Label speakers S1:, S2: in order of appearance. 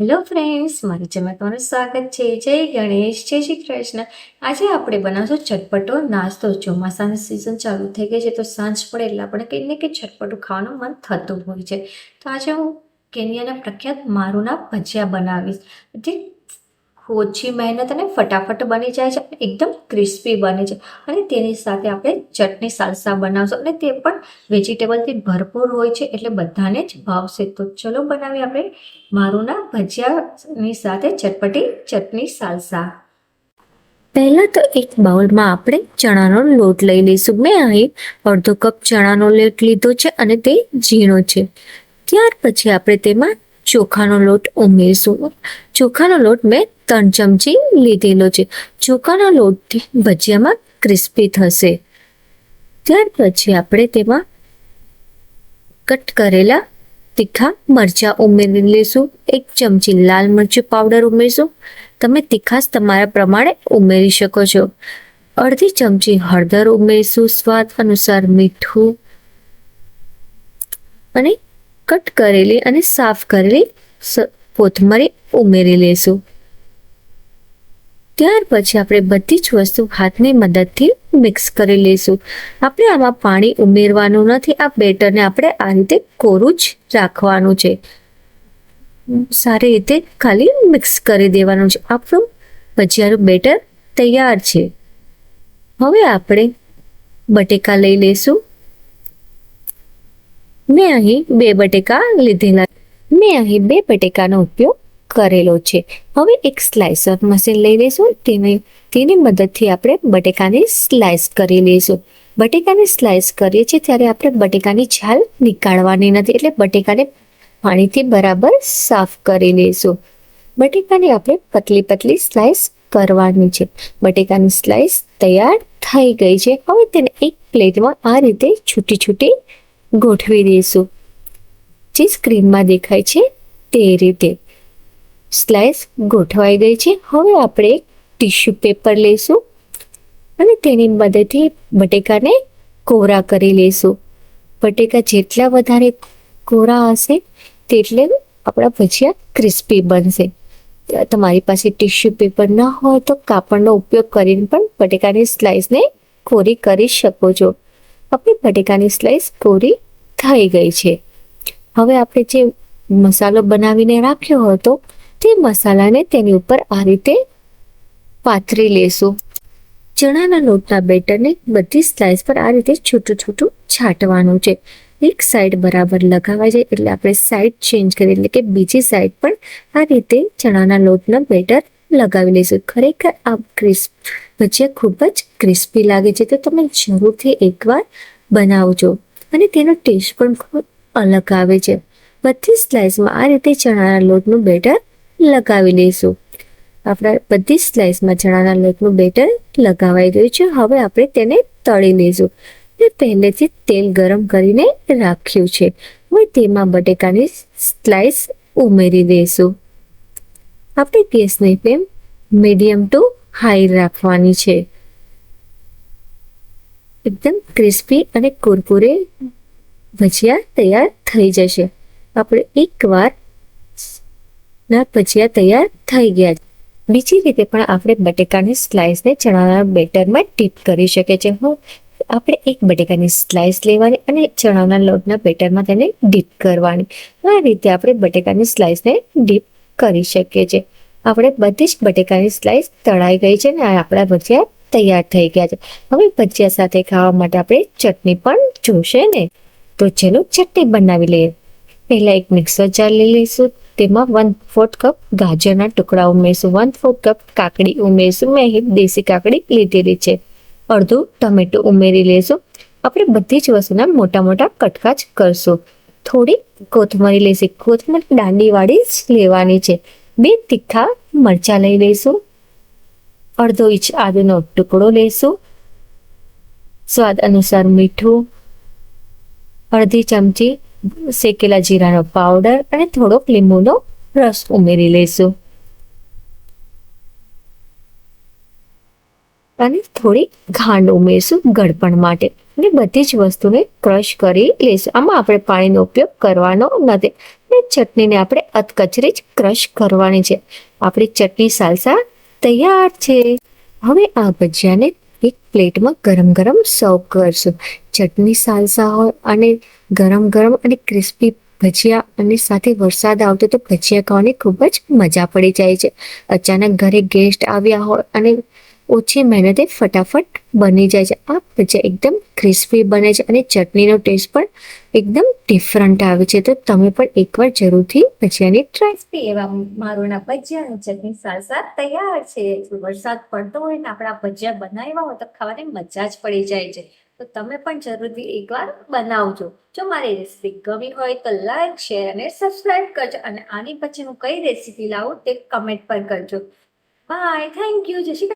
S1: Hello friends, મારી જેમાં તમારું સ્વાગત છે. જય ગણેશ, જય શ્રી કૃષ્ણ. આજે આપણે બનાવશું ચટપટો નાસ્તો. ચોમાસાની સિઝન ચાલુ થઈ ગઈ છે, તો સાંજ પડે એટલે આપણે કંઈ ને કંઈ ચટપટું ખાવાનું મન થતું હોય છે. તો આજે હું કેન્યાના પ્રખ્યાત મારુના ભજીયા બનાવીશ. જે ઓછી મહેનત અને ફટાફટ બની જાય છે એકદમ ક્રિસ્પી બને છે. અને તેની સાથે આપણે ચટણી, સાલસા બનાવશું અને તે પણ વેજીટેબલથી ભરપૂર હોય છે એટલે બધાને જ ભાવશે. તો ચલો બનાવીએ આપણે મારુંના ભજીયાની સાથે ચટપટી, ચટણી, સાલસા. પહેલાં તો એક બાઉલમાં આપણે ચણાનો લોટ લઈ લઈશું. મેં અહીં અડધો કપ ચણાનો લોટ લીધો છે અને તે ઝીણો છે. ત્યાર પછી આપણે તેમાં ચોખાનો લોટ ઉમેરીશું. ચોખાનો લોટ મેં ત્રણ ચમચી લીધેલો છે. ચોખાના લોટથી ભજીયામાં ક્રિસ્પી થશે. ત્યાર પછી આપણે તેમાં કટ કરેલા તીખા મરચાં ઉમેરી લઈશું એક ચમચી લાલ મરચું પાવડર ઉમેરીશું. તમે તીખાશ તમારા પ્રમાણે ઉમેરી શકો છો. અડધી ચમચી હળદર ઉમેરીશું. સ્વાદ અનુસાર મીઠું અને કટ કરેલી અને સાફ કરેલી કોથમરી ઉમેરી લઈશું ત્યાર પછી આપણે બધી જ વસ્તુ હાથની મદદથી મિક્સ કરી લઈશું આપણે આમાં પાણી ઉમેરવાનું નથી, આ બેટરને આપણે આ રીતે કોરું જ રાખવાનું છે. સારી રીતે ખાલી મિક્સ કરી દેવાનું છે. આપણું ભજીયાનું બેટર તૈયાર છે. હવે આપણે બટેકા લઈ લઈશું મેં અહીં બે બટેકા લીધેલા મેં અહીં બે બટેકાનો ઉપયોગ કરેલો છે. હવે એક સ્લાઇસર મશીન લઈ લઈશું. તેની તેની મદદથી આપણે બટેકાની સ્લાઇસ કરી લઈશું. બટેકાની સ્લાઇસ કરીએ છીએ ત્યારે આપણે બટેકાની છાલ નીકાળવાની નથી. એટલે બટેકાને પાણીથી બરાબર સાફ કરી લઈશું. બટેકાની આપણે પતલી પતલી સ્લાઇસ કરવાની છે. બટેકાની સ્લાઇસ તૈયાર થઈ ગઈ છે. હવે તેને એક પ્લેટમાં આ રીતે છૂટી છૂટી ગોઠવી દઈશું. જે સ્ક્રીનમાં દેખાય છે તે રીતે. સ્લાઇસ ગોઠવાઈ ગઈ છે. હવે આપણે એક ટીશ્યુ પેપર લઈશું અને તેની મદદથી બટેકાને કોરા કરી લઈશું. બટેકા જેટલા વધારે કોરા હશે તેટલે આપણા ભજીયા ક્રિસ્પી બનશે. તમારી પાસે ટીશ્યુ પેપર ન હોય તો કાપડનો ઉપયોગ કરીને પણ બટેકાની સ્લાઇસને કોરી કરી શકો છો. આપણી બટેકાની સ્લાઇસ પૂરી થઈ ગઈ છે. હવે આપણે જે મસાલો બનાવીને રાખ્યો હતો, તે મસાલાને તેની ઉપર આ રીતે પાથરી લેશું. ચણાના લોટના બેટરને બધી સ્લાઇસ પર આ રીતે છૂટું છૂટું છાંટવાનું છે. એક સાઈડ બરાબર લગાવાય છે એટલે આપણે સાઈડ ચેન્જ કરી એટલે કે બીજી સાઈડ પણ આ રીતે ચણાના લોટના બેટર લગાવી લઈશું. ખરેખર આ ક્રિસ્પ ભજીયા ખૂબ જ ક્રિસ્પી લાગે છે. તો તમે જરૂરથી એકવાર બનાવજો. અને તેનો ટેસ્ટ પણ ખૂબ અલગ આવે છે. બધી સ્લાઇસમાં આ રીતે ચણાના લોટનું બેટર લગાવી લઈશું. આપણા બધી સ્લાઇસમાં ચણાના લોટનું બેટર લગાવાઈ ગયું છે. હવે આપણે તેને તળી લઈશું. મેં પહેલેથી તેલ ગરમ કરીને રાખ્યું છે. હવે તેમાં બટેકાની સ્લાઇસ ઉમેરી દઈશું. આપણે ગેસની ફ્લેમ મીડિયમ ટુ હાઈ રાખવાની છે. એકદમ ક્રિસ્પી અને કુરકુરે ભજીયા તૈયાર થઈ જશે. આપણે એકવાર ના ભજીયા તૈયાર થઈ ગયા છે. બીજી રીતે પણ આપણે બટેકાની સ્લાઇસને ચણાના બેટરમાં ડીપ કરી શકીએ છીએ. હું આપણે એક બટેકાની સ્લાઇસ લેવાની અને ચણાના લોટના બેટરમાં તેને ડીપ કરવાની. આ રીતે આપણે બટેકાની સ્લાઇસને ડીપ કરી શકીએ છીએ. આપણે બધી જ બટેકાની સ્લાઇસ તળાઈ ગઈ છે ને આપણા ભજીયા તૈયાર થઈ ગયા છે. હવે ભજીયા સાથે ખાવા માટે આપણે ચટણી પણ જોશે ને? તો ચલો ચટણી બનાવી લઈએ. પહેલા એક મિક્સર જાર લઈ લઈશું. તેમાં વન ફોર્થ કપ ગાજરના ટુકડા ઉમેરશું. વન ફોર્થ કપ કાકડી ઉમેરશું. મેં અહીં દેશી કાકડી લીધેલી છે. અડધું ટમેટું ઉમેરી લઈશું. આપણે બધી જ વસ્તુના મોટા મોટા કટકા જ કરશું. થોડી કોથમરી લઈશું કોથમરી દાંડીવાળી જ લેવાની છે. બે તીખા મરચાં લઈ લઈશું. અડધો ઇંચ આદુનો ટુકડો લઈશું. સ્વાદ અનુસાર મીઠું, અડધી ચમચી શેકેલા જીરાનો પાવડર અને થોડોક લીંબુનો રસ ઉમેરી લઈશું. અને થોડી ખાંડ ઉમેરશું ગળપણ માટે. અને બધી જ વસ્તુને ક્રશ કરી લઈશું. આમાં આપણે પાણીનો ઉપયોગ કરવાનો નથી. ને ચટણીને આપણે અધકચરી જ ક્રશ કરવાની છે. આપણી ચટણી સાલસા તૈયાર છે. હવે આ ભજીયાને એક પ્લેટમાં ગરમ ગરમ સર્વ કરશું. ચટણી સાલસા હોય અને ગરમ ગરમ અને ક્રિસ્પી ભજીયા અને સાથે વરસાદ આવતો તો ભજીયા ખાવાની ખૂબ જ મજા પડી જાય છે. અચાનક ઘરે ગેસ્ટ આવ્યા હોય અને ઓછી મહેનતે ફટાફટ બની જાય છે. આ ભજીયા એકદમ ક્રિસ્પી બને છે અને ચટણીનો ટેસ્ટ પણ એકદમ ડિફરન્ટ આવે છે. તો તમે પણ એકવાર જરૂરથી ભજીયાની ટ્રાય
S2: એવા મારોના ભજીયા અને ચટણી સાલસા તૈયાર છે. વરસાદ પડતો હોય ને આપણા ભજીયા બનાવ્યા હોય તો ખાવાની મજા જ પડી જાય છે. તો તમે પણ જરૂરથી એકવાર બનાવજો. જો મારી રેસીપી ગમી હોય તો લાઈક શેર અને સબસ્ક્રાઈબ કરજો અને આની પછી હું કઈ રેસીપી લાવું તે કમેન્ટ પર કરજો. બાય થેન્ક યુ જય શ્રી.